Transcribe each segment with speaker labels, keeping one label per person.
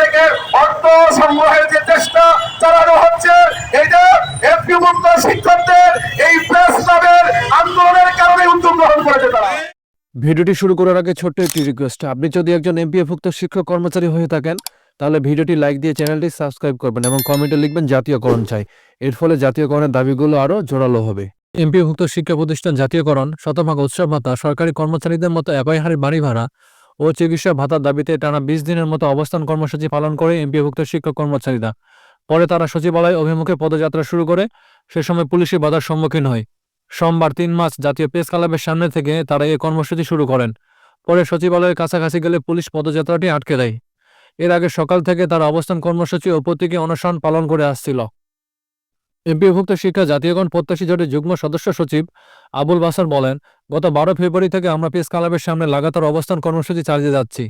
Speaker 1: থেকে অর্থ সংগ্রহের যে চেষ্টা চালানো হচ্ছে যে মুক্ত শিক্ষকদের এই প্রেস আন্দোলনের কারণে উদ্যোগ গ্রহণ করেছে তারা।
Speaker 2: ভিডিওটি শুরু করার আগে ছোট্ট একটি রিকোয়েস্ট আপনি যদি একজন এমপিএভুক্ত শিক্ষক কর্মচারী হয়ে থাকেন, তাহলে ভিডিওটি লাইক দিয়ে চ্যানেলটি সাবস্ক্রাইব করবেন এবং কমেন্টে লিখবেন জাতীয়করণ চাই। এর ফলে জাতীয়করণের দাবিগুলো আরও জোরালো হবে। এমপিভুক্ত শিক্ষা প্রতিষ্ঠান জাতীয়করণ, শতভাগ উৎসব ভাতা সরকারি কর্মচারীদের মতো একই হারে বাড়ি ভাড়া ও চিকিৎসা ভাতার দাবিতে টানা বিশ দিনের মতো অবস্থান কর্মসূচি পালন করে এমপিভুক্ত শিক্ষক কর্মচারীরা। পরে তারা সচিবালয় অভিমুখে পদযাত্রা শুরু করে, সে সময় পুলিশি বাধার সম্মুখীন হয়। সোমবার তিন মাস জাতীয় প্রেস ক্লাবের সামনে থেকে তারা এই কর্মসূচি শুরু করেন। পরে সচিবালয়ের কাছাকাছি গেলে পুলিশ পদযাত্রাটি আটকে দেয়। এর আগে সকাল থেকে তারা অবস্থান কর্মসূচি ও প্রতীকী অনশন পালন করে আসছিল। এমপিভুক্ত শিক্ষা জাতীয়গণ প্রত্যাশী জোটের যুগ্ম সদস্য সচিব আবুল বাসার বলেন, গত বারো ফেব্রুয়ারি থেকে আমরা প্রেস ক্লাবের সামনে লাগাতার অবস্থান কর্মসূচি চালিয়ে যাচ্ছি।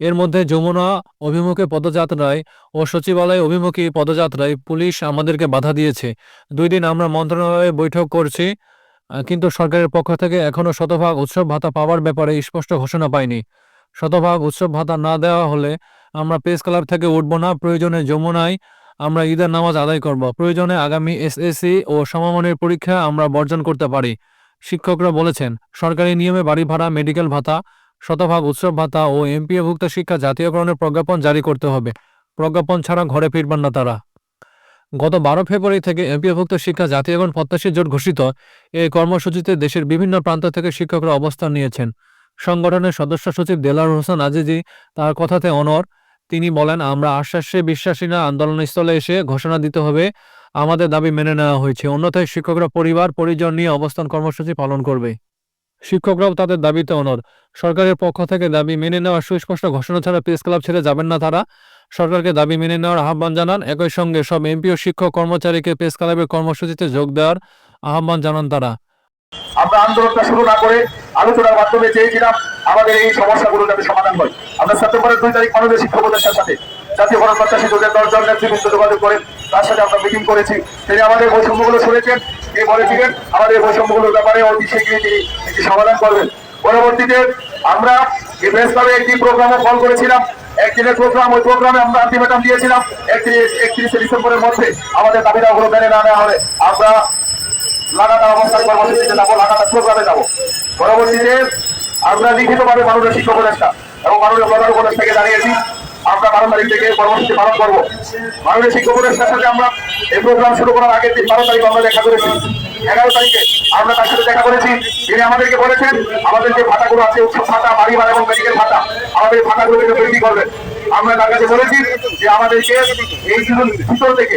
Speaker 2: এর মধ্যে যমুনা অভিমুখে পদযাত্রায় ও সচিবালয় অভিমুখী পদযাত্রায় পুলিশ আমাদেরকে বাধা দিয়েছে। দুই দিন আমরা মন্ত্রণালয়ে বৈঠক করছি, কিন্তু সরকারের পক্ষ থেকে এখনও শতভাগ উৎসব ভাতা পাওয়ার ব্যাপারে স্পষ্ট ঘোষণা পাইনি। শতভাগ উৎসব ভাতা না দেওয়া হলে আমরা প্রেস ক্লাব থেকে উঠব না। প্রয়োজনে যমুনায় আমরা ঈদের নামাজ আদায় করব। প্রয়োজনে আগামী এসএসসি ও সমমানের পরীক্ষা আমরা বর্জন করতে পারি। শিক্ষকরা বলেছেন, সরকারি নিয়মে বাড়ি ভাড়া, মেডিকেল ভাতা, শতভাগ উৎসব ভাতা ও এমপিএভুক্ত শিক্ষা জাতীয়করণের প্রজ্ঞাপন জারি করতে হবে। প্রজ্ঞাপন ছাড়া ঘরে ফিরবেন না তারা। গত বারো ফেব্রুয়ারি থেকে এমপিএভুক্ত শিক্ষা জাতীয়করণ প্রত্যাশী জোট ঘোষিত। এই কর্মসূচিতে দেশের বিভিন্ন প্রান্ত থেকে শিক্ষকরা অবস্থান নিয়েছেন। সংগঠনের সদস্য সচিব দেলার হোসেন আজিজি, তার কথাতে অনর তিনি বলেন, আমরা আশ্বাসে বিশ্বাসী না, আন্দোলনস্থলে এসে ঘোষণা দিতে হবে। আমাদের দাবি মেনে নেওয়া হয়েছে। অন্যথায় শিক্ষকরা পরিবার, পরিজন নিয়ে অবস্থান কর্মসূচি পালন করবে। শিক্ষকরাও তাদের দাবিতে অনর সরকারের পক্ষ থেকে দাবি মেনে নেওয়ার সুস্পষ্ট ঘোষণা ছাড়া প্রেস ক্লাব ছেড়ে যাবেন না তারা। সরকারকে দাবি মেনে নেওয়ার আহ্বান জানান। একই সঙ্গে সব এমপি ও শিক্ষক কর্মচারীকে প্রেস ক্লাবের কর্মসূচিতে যোগ দেওয়ার আহ্বান জানান তারা।
Speaker 1: আমরা আন্দোলনটা শুরু না করে আলোচনার মাধ্যমে চেয়েছিলাম আমাদের এই সমস্যাগুলো যাতে সমাধান হয়। আমরা সেপ্টেম্বরের দুই তারিখ মানুষের শিক্ষা উপদেষ্টার সাথে জাতীয় গণপ্রত্যাশী দলের দশজন নেতৃবৃন্দ যোগাযোগ করে তার সাথে আমরা মিটিং করেছি। তিনি আমাদের বৈষম্যগুলো শুনেছেন। তিনি বলেছিলেন, আমাদের বৈষম্যগুলোর ব্যাপারে অতি শীঘ্রই তিনি একটি সমাধান করবেন। পরবর্তীতে আমরা ক্লাবে একটি প্রোগ্রামও কল করেছিলাম। একদিনের প্রোগ্রাম, ওই প্রোগ্রামে আমরা আলটিমেটাম দিয়েছিলাম। একত্রিশ, একত্রিশে ডিসেম্বরের মধ্যে আমাদের দাবি দাওয়াগুলো মেনে না নেওয়া হলে আমরা লাগাতার অবস্থান কর্মসূচিতে যাব লাগাতার প্রোগ্রামে যাব। পরবর্তীতে আমরা লিখিতভাবে মাননীয় শিক্ষক উপদেষ্টা এবং মাননীয় প্রধান উপদেষ্টাকে জানিয়েছি, আমরা বারো তারিখ থেকে কর্মসূচি পালন করব। মাননীয় শিক্ষক উপদেষ্টার সাথে আমরা এই প্রোগ্রাম শুরু করার আগের দিন বারো তারিখ আমরা দেখা করেছি। এগারো তারিখে আমরা তার সাথে দেখা করেছি। তিনি আমাদেরকে বলেছেন, আমাদের যে ভাতাগুলো আছে, উৎসব ভাতা বাড়ি ভাড়া এবং মেডিকেল ভাতা, আমাদের ভাতাগুলোকে বৃদ্ধি করবেন আমরা তার কাছে বলেছি যে আমাদেরকে এই ভিতর থেকে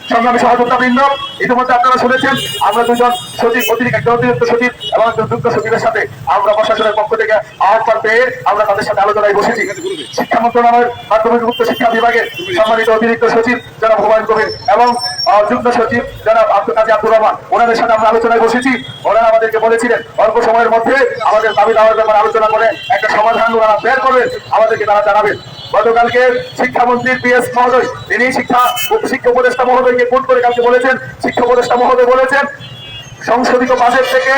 Speaker 1: সংগ্রামী বৃন্দ ইতিমধ্যে আপনারা শুনেছেন, আমরা দুজন সচিব, অতিরিক্ত অতিরিক্ত সচিব এবং একজন যুক্ত সচিবের সাথে আমরা প্রশাসনের পক্ষ থেকে আহ্বান পেয়ে আমরা তাদের সাথে আলোচনায় বসেছি। শিক্ষা মন্ত্রণালয়ের মাধ্যমিক উচ্চ শিক্ষা বিভাগের সম্মানিত অতিরিক্ত সচিব যারা হুমায়ুন কবির এবং যুগ্ম সচিব যারা আব্দুল কাজী আব্দুর রহমান। ওনাদের সাথে আমরা আলোচনায় বসেছি। ওনারা আমাদেরকে বলেছিলেন, অল্প সময়ের মধ্যে আমাদের দাবি দাওয়ার ব্যাপারে আলোচনা করে একটা সমাধান ওনারা বের করবেন, আমাদেরকে তারা জানাবেন। গতকালকে শিক্ষামন্ত্রী পি এস মহোদয়, তিনি শিক্ষা শিক্ষা উপদেষ্টা মহোদয়কে ফোন করে কালকে বলেছেন, শিক্ষা উপদেষ্টা মহোদয় বলেছেন, সংশোধিত বাজেট থেকে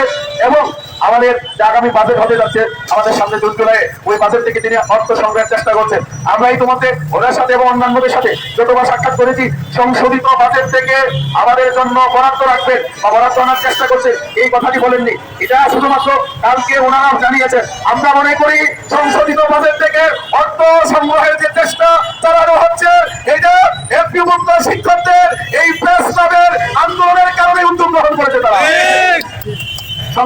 Speaker 1: এবং আমাদের যে আগামী বাজেট হতে যাচ্ছে, আমাদের সামনে জুন জুলাই ওই বাজেট থেকে তিনি অর্থ সংগ্রহের চেষ্টা করছেন। আমরা ইতিমধ্যে ওনার সাথে এবং অন্যান্যদের সাথে যতবার সাক্ষাৎ করেছি, সংশোধিত বাজেট থেকে আমাদের জন্য বরাদ্দ রাখবেন বা বরাদ্দ আনার চেষ্টা করছে এই কথাটি বলেননি। এটা শুধুমাত্র কালকে ওনারা জানিয়েছেন। আমরা মনে করি সংশোধিত বাজেট থেকে অর্থ সংগ্রহের যে চেষ্টা চালানো হচ্ছে, এটা এফপি মুক্ত শিক্ষকদের এই প্রেস ক্লাবের আন্দোলনের কারণে উদ্যোগ গ্রহণ করেছে তারা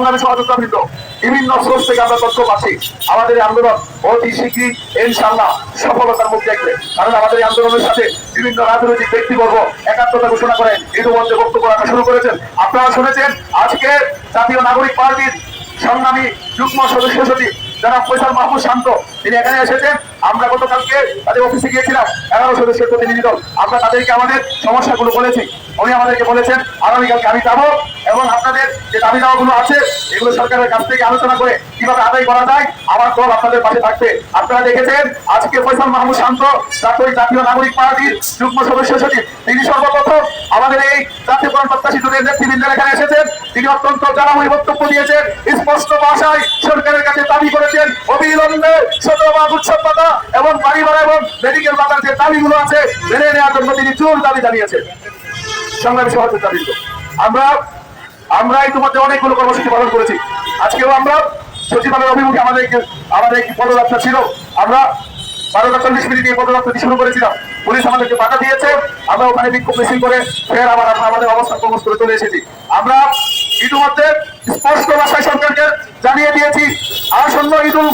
Speaker 1: সংগ্রামী সহযোগিতা বিভিন্ন সোর্স থেকে আমরা তথ্য পাচ্ছি আমাদের আন্দোলন অতি শীঘ্রই ইনশাল্লাহ সফলতার মুখ দেখবে। কারণ আমাদের আন্দোলনের সাথে বিভিন্ন রাজনৈতিক ব্যক্তিবর্গ একাত্মতা ঘোষণা করে ইতিমধ্যে বক্তব্য রাখা শুরু করেছেন। আপনারা শুনেছেন আজকে জাতীয় নাগরিক পার্টির সংগ্রামী যুগ্ম সদস্য সচিব যারা ফৈসাল মাহমুদ শান্ত। তিনি এখানে এসেছেন। আমরা গতকালকে তাদের অফিসে গিয়েছিলাম। এগারো সদস্যের প্রতিনিধি দল। আমরা তাদেরকে আমাদের সমস্যাগুলো বলেছি। উনি আমাদেরকে বলেছেন, আগামীকালকে আমি যাব। এবং আপনাদের যে দাবি দাওয়াগুলো আছে, এগুলো সরকারের কাছ থেকে আলোচনা করে কীভাবে আদায় করা যায় আমার দল আপনাদের পাশে থাকবে। আপনারা দেখেছেন, আজকে ফৈসাল মাহমুদ শান্ত জাতীয় জাতীয় নাগরিক পার্টির যুগ্ম সদস্য সচিব। তিনি সর্বপ্রথম আমাদের এই জাতীয়করণ প্রত্যাশী দলের নেতৃবৃন্দের এখানে এসেছেন। তিনি অত্যন্ত জানাময়ী বক্তব্য দিয়েছেন, স্পষ্ট ভাষায় সরকারের কাছে দাবি করেছেন, অবিলম্বে শতভাগ উৎসব পাতা এবং বাড়ি ভাড়া এবং মেডিকেল ভাতার যে দাবিগুলো আছে, মেনে নেওয়ার জন্য তিনি জোর দাবি জানিয়েছেন। সংগ্রামী সভাপতি দাবি আমরা আমরা ইতিমধ্যে অনেকগুলো কর্মসূচি পালন করেছি। আজকেও আমরা সচিবালয়ের অভিমুখে আমাদের আমাদের একটি পদযাত্রা ছিল। আমরা বারোটা চল্লিশ মিনিট এই পদযাত্রাটি শুরু করেছিলাম। পুলিশ আমাদেরকে বাধা দিয়েছে। আমরা ওখানে বিক্ষোভ মিছিল করে ফের আবার আমরা আমাদের অবস্থান কর্মস করে চলে এসেছি। আমরা ইতিমধ্যে স্পষ্ট ভাষায় সরকারকে জানিয়ে দিয়েছি, আসন্ন ঈদ উল